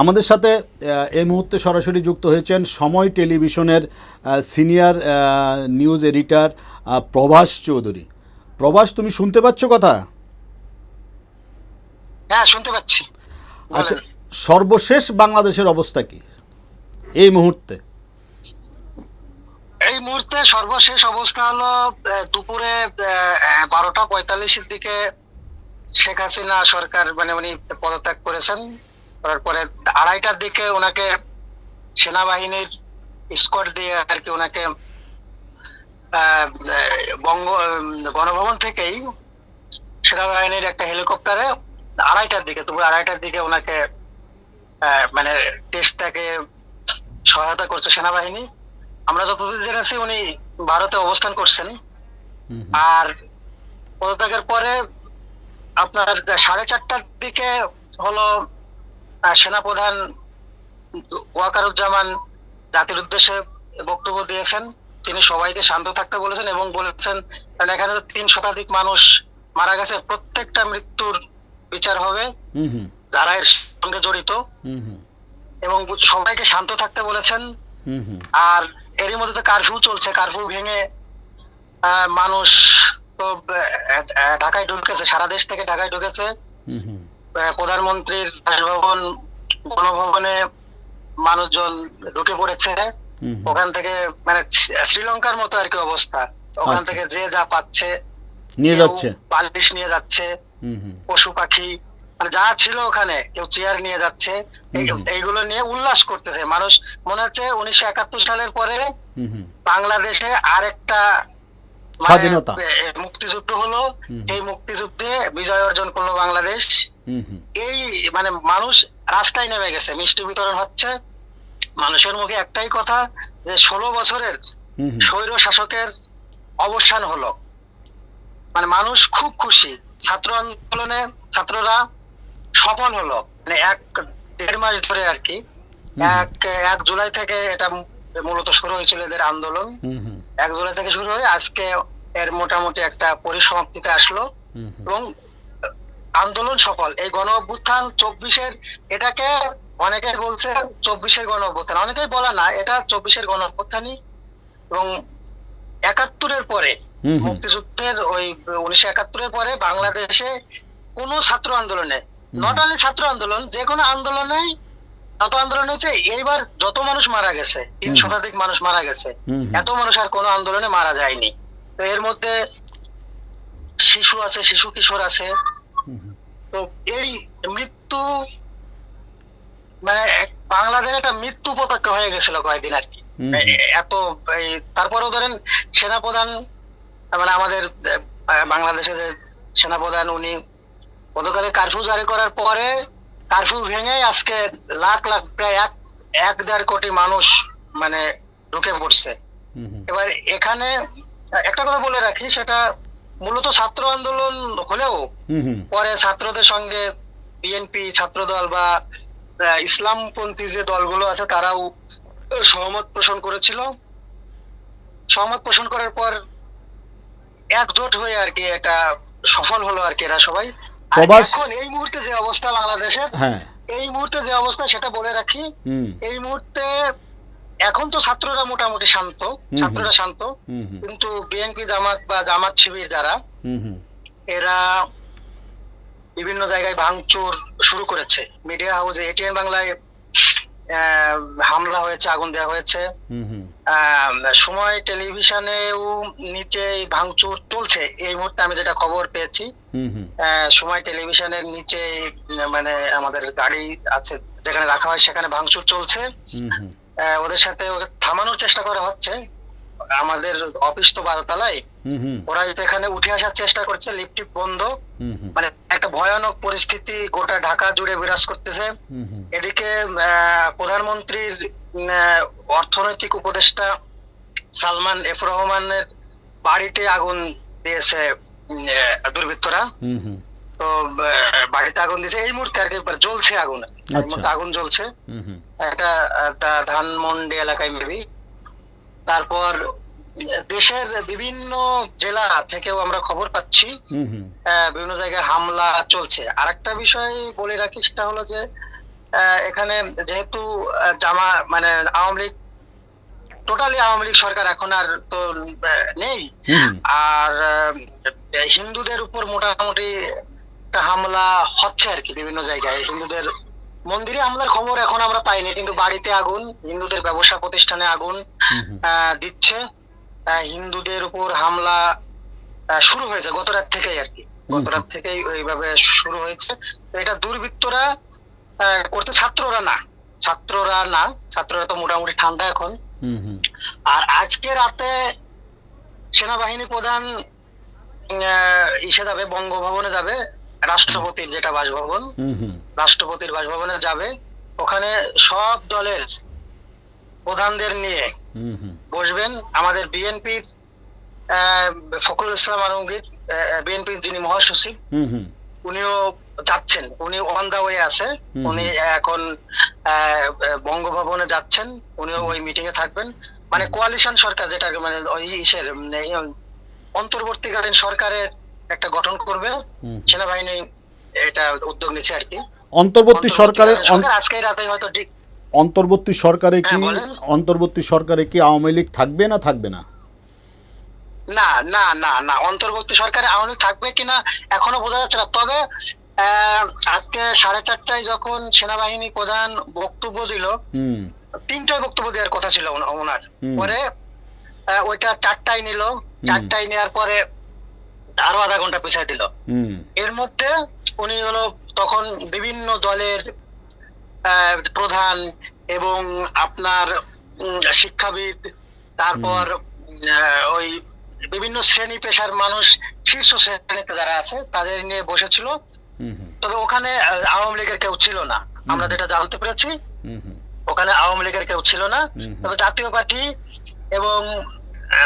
আমাদের সাথে এই মুহূর্তে সরাসরি যুক্ত হয়েছেন সময় টেলিভিশনের senior news editor Prabhas Chowdhury. Prabhas তুমি শুনতে পাচ্ছ কথা? হ্যাঁ শুনতে পাচ্ছি। আচ্ছা সর্বশেষ বাংলাদেশের অবস্থা কি? এই মুহূর্তে। এই মুহূর্তে সর্বশেষ অবস্থা হলো দুপুরে বারোটা পঁয়তাল্লিশের দিকে শেখ হাসিনা সরকার মানে উনি পদত্যাগ করেছেন। তারপরে আড়াইটার দিকে ওনাকে সেনাবাহিনীর স্কট দিয়ে আর কি ওনাকে বঙ্গ গণভবন থেকেই সেনাবাহিনীর একটা হেলিকপ্টারে আড়াইটার দিকে দুপুর আড়াইটার দিকে ওনাকে মানে টেস্টটাকে সহায়তা করছে সেনাবাহিনী আমরা যতদূর জেনেছি উনি ভারতে অবস্থান করছেন। আর পদত্যাগের পরে আপনার সাড়ে চারটার দিকে হলো সেনাপ্রধান ওয়াকারুজ্জামান জাতির উদ্দেশ্যে বক্তব্য দিয়েছেন। তিনি সবাইকে শান্ত থাকতে বলেছেন এবং বলেছেন কারণ এখানে তো তিন শতাধিক মানুষ মারা গেছে প্রত্যেকটা মৃত্যুর বিচার হবে যারা এর সঙ্গে জড়িত। এবং সবাইকে শান্ত থাকতে বলেছেন। আর এরই মধ্যে তো কারফিউ চলছে কারফিউ ভেঙে মানুষ তো ঢাকায় ঢুকেছে সারা দেশ থেকে ঢাকায় ঢুকেছে। প্রধানমন্ত্রীর বাসভবন গণভবনে মানুষজন ঢুকে পড়েছে। ওখান থেকে মানে শ্রীলঙ্কার মতো আর কি অবস্থা। ওখান আচ্ছা। থেকে যে যা পাচ্ছে নিয়ে যাচ্ছে। বালিশ নিয়ে যাচ্ছে পশু পাখি মানে যা ছিল ওখানে কেউ চেয়ার নিয়ে যাচ্ছে। এইগুলো নিয়ে উল্লাস করতেছে। মানুষ মনে হচ্ছে উনিশশো একাত্তর সালের পরে বাংলাদেশে আরেকটা মানে, স্বাধীনতা। মুক্তিযুদ্ধ হলো। এই মুক্তিযুদ্ধে বিজয় অর্জন করল বাংলাদেশ। এই মানে মানুষ রাস্তায় নেমে গেছে। মিষ্টি বিতরণ হচ্ছে। মানুষের মুখে একটাই কথা যে ষোলো বছরের। স্বৈর শাসকের অবসান হলো। মানে মানুষ খুব খুশি। ছাত্র আন্দোলনে ছাত্ররা সফল হলো। মানে এক দেড় মাস ধরে আর কি। এক এক জুলাই থেকে এটা মূলত শুরু হয়েছিল এদের আন্দোলন। এক জুলাই থেকে শুরু হয়ে আজকে এর মোটামুটি একটা পরিসমাপ্তিতে আসলো। এবং আন্দোলন সফল এই গণ অভ্যুত্থান চব্বিশের এটাকে অনেকে বলছে চব্বিশের গণ অভ্যুত্থান অনেকেই বলে না এটা চব্বিশের গণ অভ্যুত্থানই এবং একাত্তরের পরে। মুক্তিযুদ্ধের ওই উনিশশো একাত্তরের পরে বাংলাদেশে কোন ছাত্র আন্দোলনে নট অনলি ছাত্র আন্দোলন যে কোনো আন্দোলনেই যত আন্দোলন হয়েছে এইবার যত মানুষ মারা গেছে তিন শতাধিক মানুষ মারা গেছে। এত মানুষ আর কোনো আন্দোলনে মারা যায়নি তো এর মধ্যে শিশু আছে শিশু কিশোর আছে। তো এই মৃত্যু মানে বাংলাদেশ একটা মৃত্যু পতাকা হয়ে গেছিল কয়েকদিন আর কি। এ- এত তারপরেও ধরেন সেনাপ্রধান মানে আমাদের আহ, বাংলাদেশে যে সেনাপ্রধান উনি গতকালে কারফিউ জারি করার পরে কারফিউ ভেঙে আজকে লাখ লাখ প্রায় এক এক দেড় কোটি মানুষ মানে ঢুকে পড়ছে। এবার এখানে একটা কথা বলে রাখি সেটা মূলত ছাত্র আন্দোলন হলেও। পরে ছাত্রদের সঙ্গে বিএনপি ছাত্রদল বা ইসলামপন্থী যে দলগুলো আছে তারাও সহমত পোষণ করেছিল। সহমত পোষণ করার পর একজোট হয়ে আর কি এটা সফল হলো আর কি এরা সবাই। এখন এই মুহূর্তে যে অবস্থা বাংলাদেশের হ্যাঁ। এই মুহূর্তে যে অবস্থা সেটা বলে রাখি এই মুহূর্তে এখন তো ছাত্ররা মোটামুটি শান্ত ছাত্ররা শান্ত। কিন্তু বিএনপি জামাত বা জামাত শিবির যারা। এরা বিভিন্ন জায়গায় ভাঙচুর শুরু করেছে। মিডিয়া হাউসে এটিএন বাংলায় হামলা হয়েছে আগুন দেওয়া হয়েছে। সময় টেলিভিশনেও নিচে ভাঙচুর চলছে এই মুহূর্তে আমি যেটা খবর পেয়েছি সময় টেলিভিশনের নিচে মানে আমাদের গাড়ি আছে যেখানে রাখা হয় সেখানে ভাঙচুর চলছে। ওদের সাথে থামানোর চেষ্টা করা হচ্ছে আমাদের অফিস তো বারোতলায়। ওরা এখানে উঠে আসার চেষ্টা করছে লিফট বন্ধ। মানে একটা ভয়ানক পরিস্থিতি গোটা ঢাকা জুড়ে বিরাজ করতেছে। এদিকে প্রধানমন্ত্রীর অর্থনৈতিক উপদেষ্টা সালমান এফ রহমানের বাড়িতে আগুন দিয়েছে দুর্বৃত্তরা। তো বাড়িতে আগুন দিয়েছে। এই মুহূর্তে আর কি জ্বলছে আগুন। আচ্ছা। আগুন জ্বলছে। একটা ধানমন্ডি এলাকায় মেবি তারপর দেশের বিভিন্ন জেলা থেকেও আমরা খবর পাচ্ছি। বিভিন্ন জায়গায় হামলা চলছে। আর একটা বিষয় বলে রাখি সেটা হলো যে এখানে যেহেতু জামা মানে আওয়ামী লীগ টোটালি আওয়ামী লীগ সরকার এখন আর তো নেই। আর হিন্দুদের উপর মোটামুটি হামলা হচ্ছে আর কি বিভিন্ন জায়গায়। হিন্দুদের মন্দিরে হামলার খবর এখন আমরা পাইনি কিন্তু বাড়িতে আগুন হিন্দুদের ব্যবসা প্রতিষ্ঠানে আগুন দিচ্ছে। হিন্দুদের উপর হামলা শুরু হয়েছে গত রাত থেকেই আর কি। গত রাত থেকেই ওইভাবে শুরু হয়েছে। এটা দুর্বৃত্তরা করতে ছাত্ররা না। ছাত্ররা না ছাত্ররা তো মোটামুটি ঠান্ডা এখন। আর আজকে রাতে সেনাবাহিনী প্রধান ইসে যাবে বঙ্গভবনে যাবে। রাষ্ট্রপতির যেটা বাসভবন। রাষ্ট্রপতির বাসভবনে যাবে। ওখানে সব দলের প্রধানদের নিয়ে। বসবেন। আমাদের বিএনপির ফখরুল ইসলাম আলমগীর বিএনপির যিনি মহাসচিব। উনিও যাচ্ছেন। উনি অন দা ওয়ে আছে। উনি এখন আহ, বঙ্গভবনে যাচ্ছেন। উনিও ওই মিটিং এ থাকবেন। মানে কোয়ালিশন সরকার যেটা মানে ওই ইসের এই, উম, অন্তর্বর্তীকালীন সরকারের একটা গঠন করবে। সেনাবাহিনী এটা উদ্যোগ নিচ্ছে আর কি। অন্তর্বর্তী সরকারে অন্তর্বর্তীকালীন আজকে রাতে হয়তো ঠিক অন্তর্বর্তী সরকারে কি হ্যাঁ, অন্তর্বর্তী সরকারে কি আওয়ামী লীগ থাকবে না থাকবে না? না না না না। অন্তর্বর্তী সরকারে আওয়ামী লীগ থাকবে কিনা এখনও বোঝা যাচ্ছে না। তবে আজকে সাড়ে চারটায় যখন সেনাবাহিনী প্রধান বক্তব্য দিল হুম। তিনটায় বক্তব্য দেওয়ার কথা ছিল ওনার। পরে ওইটা চারটায় নিল। চারটায় নেওয়ার পরে আরও আধা ঘণ্টা পিছিয়ে দিল। এর মধ্যে উনি হলো তখন বিভিন্ন দলের প্রধান এবং আপনার শিক্ষাবিদ তারপর ওই বিভিন্ন শ্রেণি পেশার মানুষ শীর্ষ শ্রেণীতে যারা আছে তাদের নিয়ে বসেছিল। তবে ওখানে আওয়ামী লীগের কেউ ছিল না। আমরা যেটা জানতে পেরেছি। ওখানে আওয়ামী লীগের কেউ ছিল না। তবে জাতীয় পার্টি এবং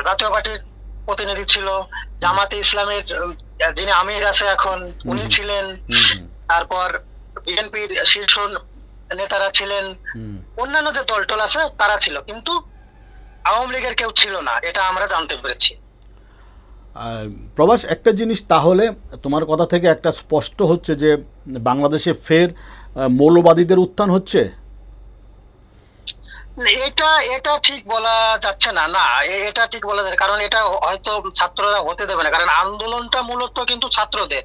জাতীয় পার্টির প্রতিনিধি ছিল জামাতে ইসলামের যিনি আমির আছে এখন উনি ছিলেন। তারপর বিএনপির শীর্ষ নেতারা ছিলেন। অন্যান্য যে দল টল আছে তারা ছিল। কিন্তু আওয়ামী লীগের কেউ ছিল না এটা আমরা জানতে পেরেছি। প্রবাস একটা জিনিস তাহলে তোমার কথা থেকে একটা স্পষ্ট হচ্ছে যে বাংলাদেশে ফের মৌলবাদীদের উত্থান হচ্ছে? এটা এটা ঠিক বলা যাচ্ছে না না এটা ঠিক বলা যায় কারণ এটা হয়তো ছাত্ররা হতে দেবে না কারণ আন্দোলনটা মূলত কিন্তু ছাত্রদের।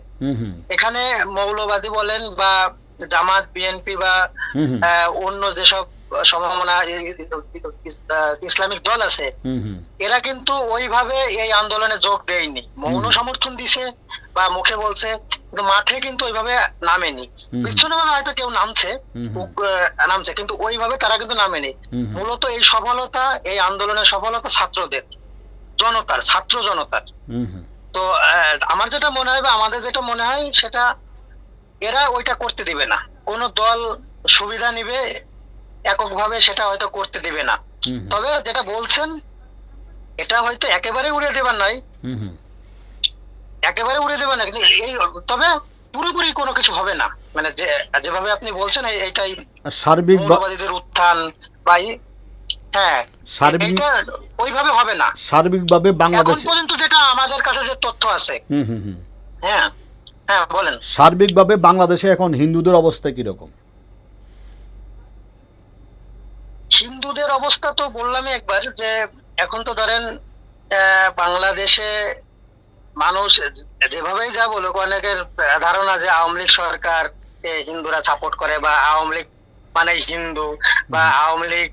এখানে মৌলবাদী বলেন বা জামাত বিএনপি বা অন্য যেসব সম্ভাবনা ইসলামিক দল আছে। এরা কিন্তু ওইভাবে এই আন্দোলনে যোগ দেয়নি মৌন সমর্থন দিছে বা মুখে বলছে কিন্তু মাঠে কিন্তু ওইভাবে নামেনি। বিচ্ছিন্নভাবে হয়তো কেউ নামছে নামছে কিন্তু ওইভাবে তারা কিন্তু নামেনি। মূলত এই সফলতা এই আন্দোলনের সফলতা ছাত্রদের জনতার ছাত্র জনতার। তো আমার যেটা মনে হয় বা আমাদের যেটা মনে হয় সেটা এরা ওইটা করতে দিবে না কোন দল সুবিধা নিবে এককভাবে সেটা হয়তো করতে দিবে না। তবে যেটা বলছেন এটা হয়তো একেবারে উড়ে দেবার নয়। একেবারে উড়িয়ে দেবার না কিন্তু এই তবে পুরোপুরি কোনো কিছু হবে না। মানে যে যেভাবে আপনি বলছেন এই- এইটাই সার্বিক উত্থান বা হ্যাঁ সার্বিক এটা ওইভাবে হবে না। সার্বিকভাবে বাংলাদেশ পর্যন্ত যেটা আমাদের কাছে যে তথ্য আছে। হুম হুম। হ্যাঁ হ্যাঁ বলেন। সার্বিকভাবে বাংলাদেশে এখন হিন্দুদের অবস্থা কীরকম? হিন্দুদের অবস্থা তো বললামই একবার যে এখন তো ধরেন বাংলাদেশে মানুষ যেভাবেই যা বলুক অনেকের ধারণা যে আওয়ামী লীগ সরকার হিন্দুরা সাপোর্ট করে বা আওয়ামী লীগ মানে হিন্দু বা আওয়ামী লীগ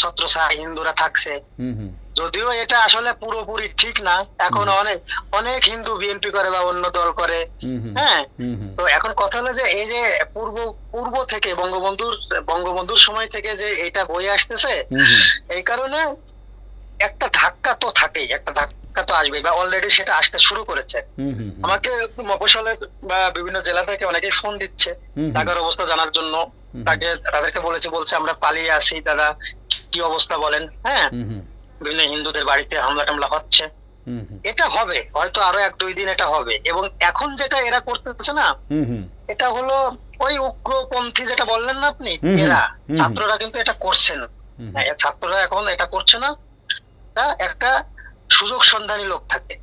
ছত্রসা হিন্দুরা থাকছে। যদিও এটা আসলে পুরোপুরি ঠিক না এখন অনেক অনেক হিন্দু বিএনপি করে বা অন্য দল করে। হ্যাঁ। তো এখন কথা হলো যে এই যে পূর্ব পূর্ব থেকে বঙ্গবন্ধুর বঙ্গবন্ধুর সময় থেকে যে এটা বয়ে আসতেছে। এই কারণে একটা ধাক্কা তো থাকেই একটা ধাক্কা তো আসবে বা অলরেডি সেটা আসতে শুরু করেছে। আমাকে মফস্বলে বা বিভিন্ন জেলা থেকে অনেকেই ফোন দিচ্ছে। ঢাকার অবস্থা জানার জন্য তাকে তাদেরকে বলেছে বলছে আমরা পালিয়ে আসি দাদা কি অবস্থা বলেন হ্যাঁ। বিভিন্ন হিন্দুদের বাড়িতে হামলা টামলা হচ্ছে। এটা হবে হয়তো আরও এক দুই দিন এটা হবে। এবং এখন যেটা এরা করতেছে না। এটা হলো ওই উগ্রপন্থী যেটা বললেন না আপনি? এরা। ছাত্ররা কিন্তু এটা করছেন। হ্যাঁ, ছাত্ররা এখন এটা করছে না। একটা সুযোগ সন্ধানী লোক থাকে।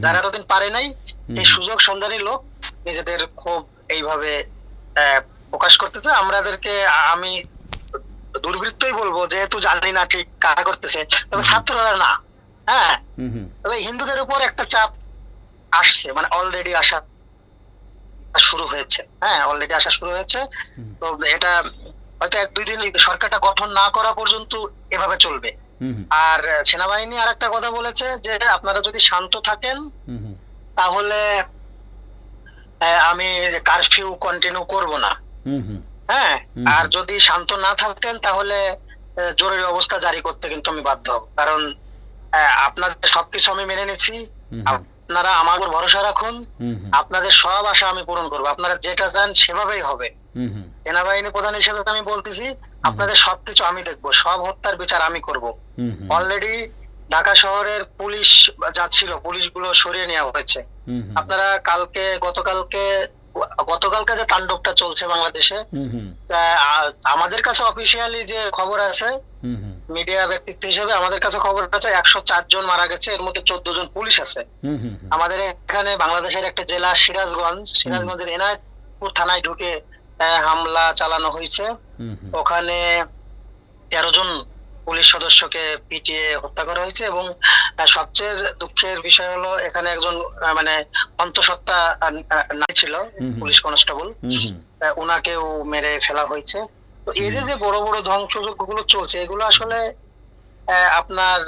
যারা এতদিন পারে নাই এই সুযোগ সন্ধানী লোক নিজেদের ক্ষোভ এইভাবে আহ, প্রকাশ করতেছে। আমাদেরকে আমি দুর্বৃত্তই বলব যেহেতু জানি না ঠিক কারা করতেছে। তবে ছাত্ররা না হ্যাঁ? তবে হিন্দুদের উপর একটা চাপ আসছে মানে অলরেডি আসা শুরু হয়েছে হ্যাঁ? অলরেডি আসা শুরু হয়েছে। তো এটা হয়তো এক দুই দিন সরকারটা গঠন না করা পর্যন্ত এভাবে চলবে। আর সেনাবাহিনী আর একটা কথা বলেছে যে আপনারা যদি শান্ত থাকেন তাহলে আমি কারফিউ কন্টিনিউ করব না। হুম হুম। হ্যাঁ আর যদি শান্ত না থাকেন তাহলে জরুরি অবস্থা জারি করতে কিন্তু আমি বাধ্য হব। কারণ আপনাদের সবকিছু আমি মেনে নিচ্ছি আপনারা আমার উপর ভরসা রাখুন। আপনাদের সব আশা আমি পূরণ করব। আপনারা যেটা চান সেভাবেই হবে। সেনাবাহিনী প্রধান হিসেবে আমি বলতেছি আপনাদের সবকিছু আমি দেখব। সব হত্যার বিচার আমি করব। অলরেডি ঢাকা শহরের পুলিশ যাচ্ছিল পুলিশগুলো সরিয়ে নেওয়া হয়েছে। আপনারা কালকে গতকালকে গতকালকে যে তাণ্ডবটা চলছে বাংলাদেশে আমাদের কাছে অফিসিয়ালি যে খবর আছে মিডিয়া ব্যক্তিত্ব হিসেবে আমাদের কাছে খবর আছে একশো চার জন মারা গেছে এর মধ্যে চোদ্দ জন পুলিশ আছে। আমাদের এখানে বাংলাদেশের একটা জেলা সিরাজগঞ্জ সিরাজগঞ্জের এনায়তপুর থানায় ঢুকে হামলা চালানো হয়েছে। ওখানে তেরো জন পুলিশ সদস্যকে পিটিয়ে হত্যা করা হয়েছে এবং সবচেয়ে দুঃখের বিষয় হলো এখানে একজন মানে অন্তঃসত্ত্বা নাই ছিল। Police constable. ওনাকেও মেরে ফেলা হয়েছে। তো এই যে বড় বড় ধ্বংসযজ্ঞগুলো চলছে এগুলো আসলে আপনার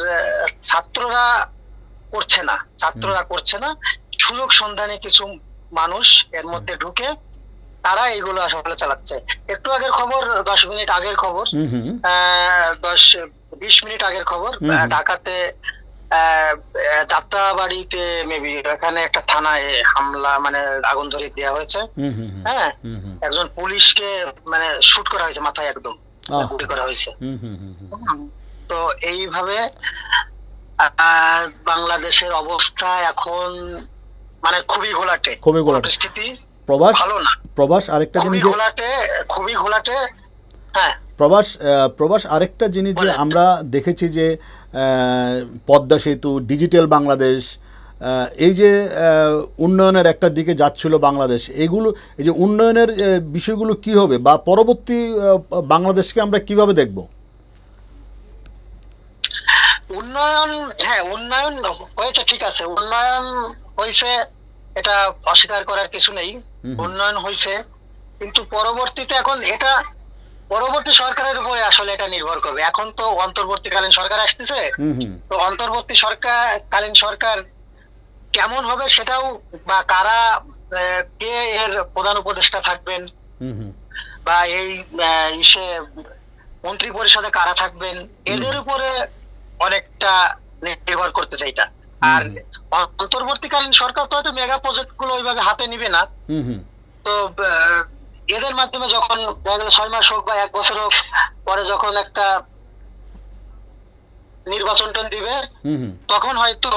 ছাত্ররা করছে না। ছাত্ররা করছে না। সুযোগ সন্ধানে কিছু মানুষ এর মধ্যে ঢুকে তারা এগুলো আসলে চালাচ্ছে। একটু আগের খবর দশ মিনিট আগের খবর দশ বিশ মিনিট আগের খবর ঢাকাতে যাত্রাবাড়িতে মেবি এখানে একটা থানায় হামলা মানে আগুন ধরে দেওয়া হয়েছে। হ্যাঁ? একজন পুলিশকে মানে শুট করা হয়েছে মাথায় একদম আহ, গুলি করা হয়েছে। তো এইভাবে বাংলাদেশের অবস্থা এখন মানে খুবই ঘোলাটে। খুবই ঘোলাটে। পরিস্থিতি প্রবাস প্রবাস আরেকটা জিনিস খুবই ঘোলাটে হ্যাঁ। প্রবাস প্রবাস আরেকটা জিনিস যে আমরা দেখেছি যে পদ্মা সেতু ডিজিটাল বাংলাদেশ এই যে উন্নয়নের একটা দিকে যাচ্ছিল বাংলাদেশ এগুলো এই যে উন্নয়নের বিষয়গুলো কি হবে বা পরবর্তী বাংলাদেশকে আমরা কীভাবে দেখব? উন্নয়ন হ্যাঁ উন্নয়ন হয়েছে ঠিক আছে। উন্নয়ন হয়েছে এটা অস্বীকার করার কিছু নেই। উন্নয়ন হয়েছে। কিন্তু পরবর্তীতে এখন এটা পরবর্তী সরকারের উপরে আসলে এটা নির্ভর করবে। এখন তো অন্তর্বর্তীকালীন সরকার আসতেছে। তো অন্তর্বর্তী সরকার কালীন সরকার কেমন হবে সেটাও বা কারা কে এর প্রধান উপদেষ্টা থাকবেন? বা এই ইসে মন্ত্রী পরিষদে কারা থাকবেন? এদের উপরে অনেকটা নির্ভর করতে চাইটা আর অন্তর্বর্তীকালীন সরকার তো হয়তো মেগা প্রজেক্টগুলো ওইভাবে হাতে নিবে না। তো এদের মাধ্যমে যখন ছয় মাস হোক বা এক বছর হোক পরে যখন একটা নির্বাচনটা দিবে তখন হয়তো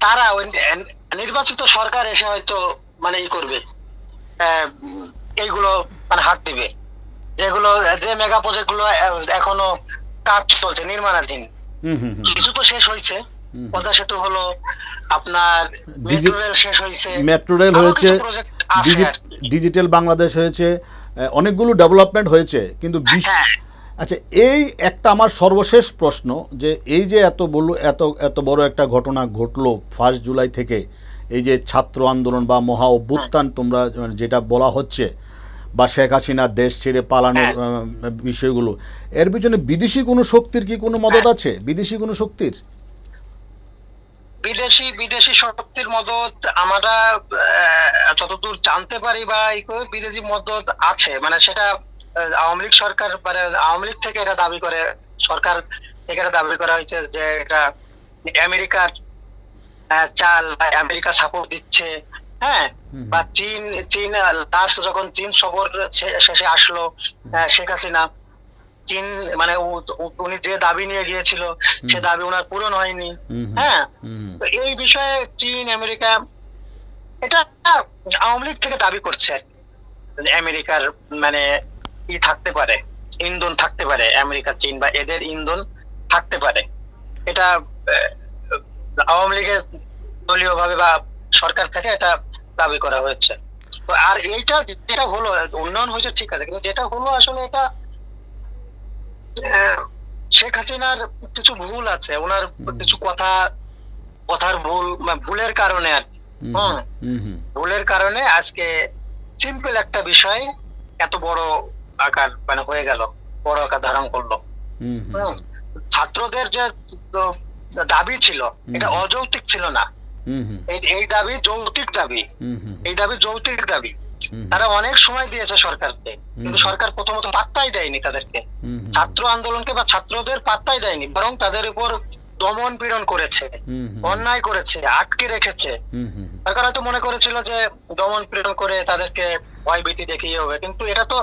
তারা নির্বাচিত সরকার এসে হয়তো মানে ই করবে এইগুলো মানে হাত দিবে। যেগুলো যে মেগা প্রজেক্টগুলো এখনও কাজ চলছে নির্মাণাধীন। কিছু তো শেষ হয়েছে। পদ্মা সেতু হলো আপনার মেট্রো রেল শেষ হয়েছে মেট্রো রেল হয়েছে। ডিজিটাল বাংলাদেশ হয়েছে অনেকগুলো ডেভেলপমেন্ট হয়েছে কিন্তু বিশ হ্যাঁ আচ্ছা এই একটা আমার সর্বশেষ প্রশ্ন যে এই যে এত বড় এত এত বড় একটা ঘটনা ঘটলো ফার্স্ট জুলাই থেকে এই যে ছাত্র আন্দোলন বা মহা অভ্যুত্থান তোমরা যেটা বলা হচ্ছে বা শেখ হাসিনা দেশ ছেড়ে পালানোর হ্যাঁ। বিষয়গুলো এর পিছনে বিদেশি কোনো শক্তির কি কোনো মদত হ্যাঁ। আছে বিদেশি কোনো শক্তির বিদেশি বিদেশি শক্তির মদত আমরা যতদূর জানতে পারি বা বিদেশি মদত আছে। মানে সেটা আওয়ামী লীগ সরকার মানে আওয়ামী লীগ থেকে এটা দাবি করে সরকার থেকে এটা দাবি করা হয়েছে যে এটা আমেরিকার চাল আমেরিকা সাপোর্ট দিচ্ছে। হ্যাঁ? বা চীন চীন লাস্ট যখন চীন সফর শেষে আসলো শেখ হাসিনা। চীন মানে উনি যে দাবি নিয়ে গিয়েছিল সে দাবি ওনার পূরণ হয়নি। হ্যাঁ? তো এই বিষয়ে চীন আমেরিকা এটা আওয়ামী লীগ থেকে দাবি করছে আমেরিকার মানে ই থাকতে পারে ইন্ধন থাকতে পারে আমেরিকা চীন বা এদের ইন্ধন থাকতে পারে। এটা আওয়ামী লীগের দলীয় ভাবে বা সরকার থেকে এটা দাবি করা হয়েছে। আর এইটা যেটা হলো উন্নয়ন হয়েছে ঠিক আছে কিন্তু যেটা হলো আসলে এটা শেখ হাসিনার কিছু ভুল আছে ওনার কিছু কথা কথার ভুল বা ভুলের কারণে আর। হুম, ভুলের কারণে আজকে সিম্পল একটা বিষয় এত বড় আকার মানে হয়ে গেল বড় আকার ধারণ করল। হুম হুম। হুম। ছাত্রদের যে দাবি ছিল এটা অযৌক্তিক ছিল না। এই দাবি যৌক্তিক দাবি। এই দাবি যৌক্তিক দাবি। তারা অনেক সময় দিয়েছে সরকারকে। কিন্তু সরকার প্রথমত পাত্তাই দেয়নি তাদেরকে। ছাত্র আন্দোলনকে বা ছাত্রদের পাত্তাই দেয়নি বরং তাদের উপর দমন পীড়ন করেছে অন্যায় করেছে আটকে রেখেছে। সরকার হয়তো মনে করেছিল যে দমন পীড়ন করে তাদেরকে ভয় ভীতি দেখিয়ে হবে। কিন্তু এটা তো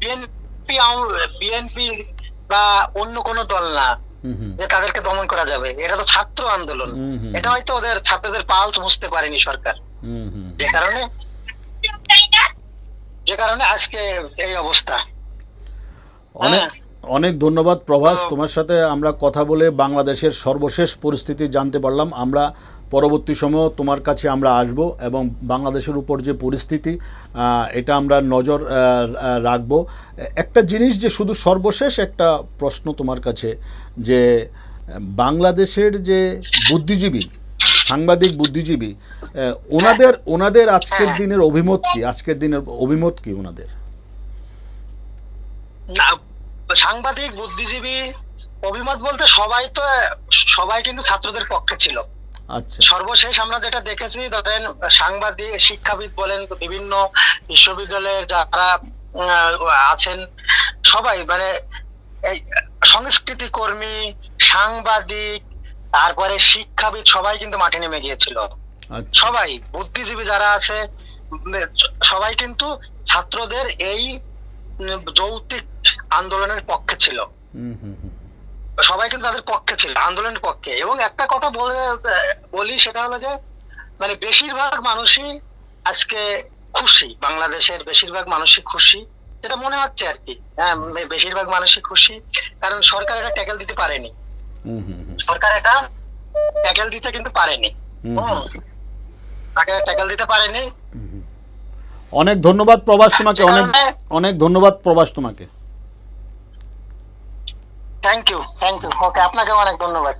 বিএনপি বিএনপি বা অন্য কোনো দল না যে তাদেরকে দমন করা যাবে। এটা তো ছাত্র আন্দোলন। এটা হয়তো ওদের ছাত্রদের পালস বুঝতে পারেনি সরকার। যে কারণে যে কারণে আজকে এই অবস্থা। অনেক হ্যাঁ। অনেক ধন্যবাদ প্রভাস তোমার সাথে আমরা কথা বলে বাংলাদেশের সর্বশেষ পরিস্থিতি জানতে পারলাম। আমরা পরবর্তী সময় তোমার কাছে আমরা আসব এবং বাংলাদেশের উপর যে পরিস্থিতি এটা আমরা নজর রাখব। একটা জিনিস যে শুধু সর্বশেষ একটা প্রশ্ন তোমার কাছে যে বাংলাদেশের যে বুদ্ধিজীবী সাংবাদিক বুদ্ধিজীবী ওনাদের ওনাদের আজকের হ্যাঁ। দিনের অভিমত কি? আজকের দিনের অভিমত কি ওনাদের? সাংবাদিক বুদ্ধিজীবী অভিমত বলতে সবাই তো সবাই কিন্তু ছাত্রদের পক্ষে ছিল। আচ্ছা। সর্বশেষ আমরা যেটা দেখেছি ধরেন সাংবাদিক শিক্ষাবিদ বলেন বিভিন্ন বিশ্ববিদ্যালয়ের যারা আছেন সবাই মানে এই সংস্কৃতি কর্মী সাংবাদিক তারপরে শিক্ষাবিদ সবাই কিন্তু মাঠে নেমে গিয়েছিল। আচ্ছা। সবাই বুদ্ধিজীবী যারা আছে সবাই কিন্তু ছাত্রদের এই যৌক্তিক আন্দোলনের পক্ষে ছিল। সবাই কিন্তু তাদের পক্ষে ছিল আন্দোলনের পক্ষে। এবং একটা কথা বলে বলি সেটা হলো যে মানে বেশিরভাগ মানুষই আজকে খুশি বাংলাদেশের বেশিরভাগ মানুষই খুশি। যেটা মনে হচ্ছে আর কি। হ্যাঁ বেশিরভাগ মানুষই খুশি কারণ সরকার এটা ট্যাকেল দিতে পারেনি। সরকার এটা ট্যাকেল দিতে কিন্তু পারেনি। তাকে ট্যাকেল দিতে পারেনি। অনেক ধন্যবাদ প্রবাস তোমাকে অনেক অনেক ধন্যবাদ প্রবাস তোমাকে। Thank you thank you okay আপনাকে অনেক ধন্যবাদ।